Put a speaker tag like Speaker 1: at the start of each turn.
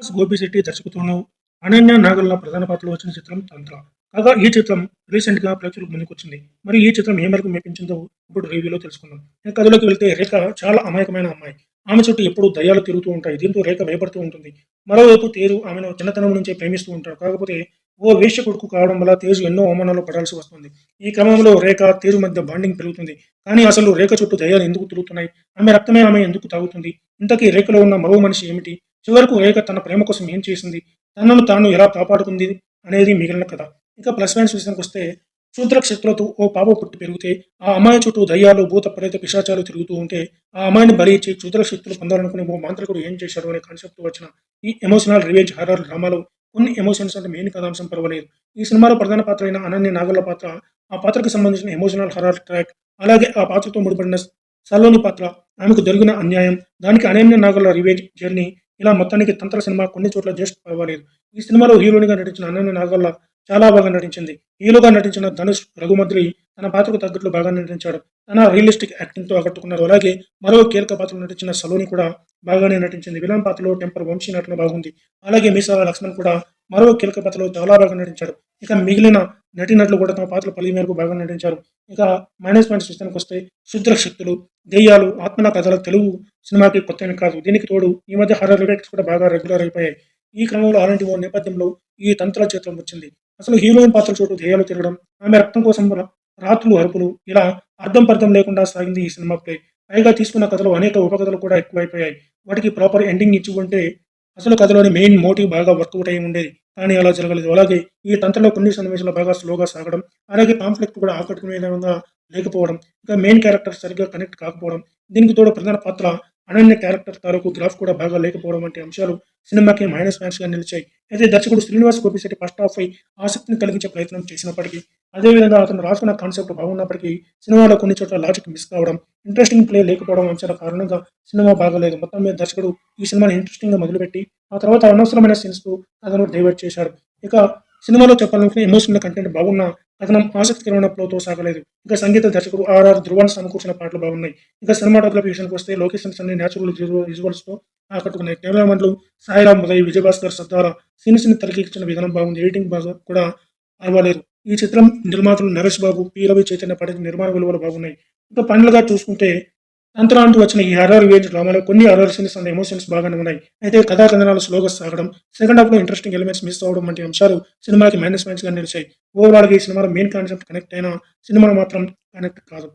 Speaker 1: గోపిశెట్టి దర్శకత్వంలో అనన్య నాగల్ల ప్రధాన పాత్రలో వచ్చిన చిత్రం తంత్ర. కాగా ఈ చిత్రం రీసెంట్గా ప్రేక్షకులకు ముందుకు వచ్చింది మరి ఈ చిత్రం ఏ మేరకు మెప్పించిందో ఇప్పుడు రివ్యూలో తెలుసుకుందాం. ఇక కథలోకి వెళ్తే రేఖ చాలా అమాయకమైన అమ్మాయి. ఆమె చుట్టూ ఎప్పుడూ దయ్యాలు తిరుగుతూ ఉంటాయి. దీంతో రేఖ భయపడుతూ ఉంటుంది. మరోవైపు తేరు ఆమెను చిన్నతనం నుంచే ప్రేమిస్తూ ఉంటాడు. కాకపోతే ఓ వేశ్య కొడుకు కావడం వల్ల తేజు ఎన్నో అవమానాలు పడాల్సి వస్తుంది. ఈ క్రమంలో రేఖ తేజు మధ్య బాండింగ్ పెరుగుతుంది. కానీ అసలు రేఖ చుట్టూ దయ్యాలు ఎందుకు తిరుగుతున్నాయి? ఆమె రక్తమే ఆమె ఎందుకు తాగుతుంది? ఇంతకీ రేఖలో ఉన్న మరో మనిషి ఏమిటి? చివరకు రేఖ తన ప్రేమ కోసం ఏం చేసింది? తనను తాను ఎలా కాపాడుకుంది అనేది మిగిలిన కథ. ఇక ప్లస్ పాయింట్స్ విషయానికి వస్తే శూద్ర ఓ పాప పుట్టి పెరిగితే ఆ అమ్మాయి చుట్టూ దయ్యాలు భూత ప్రేత పిశాచాలు తిరుగుతూ ఉంటే ఆ అమ్మాయిని బలి ఇచ్చి క్షుద్ర పొందాలనుకునే ఓ మాంత్రికుడు ఏం చేశాడు అనే కాన్సెప్ట్ వచ్చిన ఈ ఎమోషనల్ రివేజ్ హారర్ డ్రామాలో కొన్ని ఎమోషన్స్ అంటే మెయిన్ కథాంశం పర్వాలేదు. ఈ సినిమాలో ప్రధాన పాత్ర అయిన అనన్య నాగల్ల పాత్ర ఆ పాత్రకు సంబంధించిన ఎమోషనల్ హరార్ ట్రాక్ అలాగే ఆ పాత్రతో ముడిపడిన సలోని పాత్ర ఆమెకు జరిగిన అన్యాయం దానికి అనన్య నాగల్ల రివేజ్ జర్నీ ఇలా మొత్తానికి తంత్ర సినిమా కొన్ని చోట్ల జస్ట్ పర్వాలేదు. ఈ సినిమాలో హీరోయిన్గా నటించిన అన్నన్న నాగల్ల చాలా బాగా నటించింది. హీరోగా నటించిన ధనుష్ రఘుమద్రి తన పాత్రకు తగ్గట్లు బాగా నటించాడు. తన రియలిస్టిక్ యాక్టింగ్తో ఆకట్టుకున్నారు. అలాగే మరో కీలక పాత్రలో నటించిన సలోని కూడా బాగానే నటించింది. విలన్ పాత్రలో టెంపర్ వంశీ నటన బాగుంది. అలాగే మీసాల లక్ష్మణ్ కూడా మరో కీలక పాత్రలో చాలా బాగా నటించాడు. ఇక మిగిలిన నటినట్లు కూడా తమ పాత్ర పలి మేరకు బాగా నటించారు. ఇక మైనస్ పాయింట్స్ విషయానికి వస్తే శుద్ర శక్తులు దెయ్యాలు ఆత్మల కథల తెలుగు సినిమాకి కొత్త కాదు. దీనికి తోడు ఈ మధ్య హర్రర్ రివేక్స్ కూడా బాగా రెగ్యులర్ అయిపోయాయి. ఈ క్రమంలో అలాంటి ఓ నేపథ్యంలో ఈ తంత్ర చిత్రం వచ్చింది. అసలు హీరోయిన్ పాత్ర చోటు దెయ్యాలు తిరగడం ఆమె రక్తం కోసం రాత్రులు అరుపులు ఇలా అర్థం పర్థం లేకుండా సాగింది ఈ సినిమా ప్లే. పైగా తీసుకున్న కథలు అనేక ఉపకథలు కూడా ఎక్కువైపోయాయి. వాటికి ప్రాపర్ ఎండింగ్ ఇచ్చి ఉంటే అసలు కథలోని మెయిన్ మోటివ్ బాగా వర్కౌట్ అయి ఉండేది. కానీ అలా జరగలేదు. అలాగే ఈ తంత్రలో కొన్ని సన్నివేశాలు బాగా స్లోగా సాగడం అలాగే కాన్ఫ్లిక్ట్ కూడా ఆకట్టుకునే విధంగా లేకపోవడం ఇంకా మెయిన్ క్యారెక్టర్ సరిగ్గా కనెక్ట్ కాకపోవడం దీనికి తోడు ప్రధాన పాత్ర అనన్య క్యారెక్టర్ తాలూకు గ్రాఫ్ కూడా బాగా లేకపోవడం వంటి అంశాలు సినిమాకి మైనస్ మ్యాచ్గా నిలిచాయి. అయితే దర్శకుడు శ్రీనివాస్ గోపిశెట్టి ఫస్ట్ హాఫ్ పై ఆసక్తిని కలిగించే ప్రయత్నం చేసినప్పటికీ అదేవిధంగా అతను రాసుకున్న కాన్సెప్ట్ బాగున్నప్పటికీ సినిమాలో కొన్ని చోట్ల లాజిక్ మిస్ కావడం ఇంట్రెస్టింగ్ ప్లే లేకపోవడం అంశాల కారణంగా సినిమా బాగలేదు. మొత్తం మీద దర్శకుడు ఈ సినిమాని ఇంట్రెస్టింగ్గా మొదలుపెట్టి ఆ తర్వాత అనవసరమైన సీన్స్ అతను కథను డైవర్ట్ చేశాడు. ఇక సినిమాలో చెప్పాలనుకునే ఎమోషనల్ కంటెంట్ బాగున్న కథనం ఆసక్తికరమైన ఫ్లోతో సాగలేదు. ఇక సంగీత దర్శకుడు ఆర్ఆర్ ధ్రువాన్ని సమకూర్చిన పాటలు బాగున్నాయి. ఇక సినిమాటోగ్రఫీ విషయానికి వస్తే లొకేషన్స్ అన్ని న్యాచురల్ విజువల్స్తో ఆకట్టుకునే ఆకట్టుకున్నాయి కెమెరామెన్లు సాయిరామ్ ఉదయ్ విజయభాస్కర్ సద్దాల సీన్స్ని తెరకెక్కించిన విధానం బాగుంది. ఎడిటింగ్ బాగా కూడా అవ్వలేదు ఈ చిత్రం నిర్మాతలు నరేష్ బాబు పి. రవి చైతన్య పడిన నిర్మాణ విలువలు బాగున్నాయి. ఇంకా పనులుగా చూసుకుంటే అంతరా వచ్చిన ఈ హర్రర్ వేజ్ డ్రామాలో కొన్ని హర్రర్ సీన్స్ అండ్ ఎమోషన్స్ బాగానే ఉన్నాయి. అయితే కథా స్లోగా సాగడం సెకండ్ హాఫ్లో ఇంట్రెస్టింగ్ ఎలిమెంట్స్ మిస్ అవ్వడం వంటి అంశాలు సినిమాకి మైనస్ నిలిచాయి. ఓవరాల్గా ఈ సినిమాలో మెయిన్ కాన్సెప్ట్ కనెక్ట్ అయిన సినిమాలో మాత్రం కనెక్ట్ కాదు.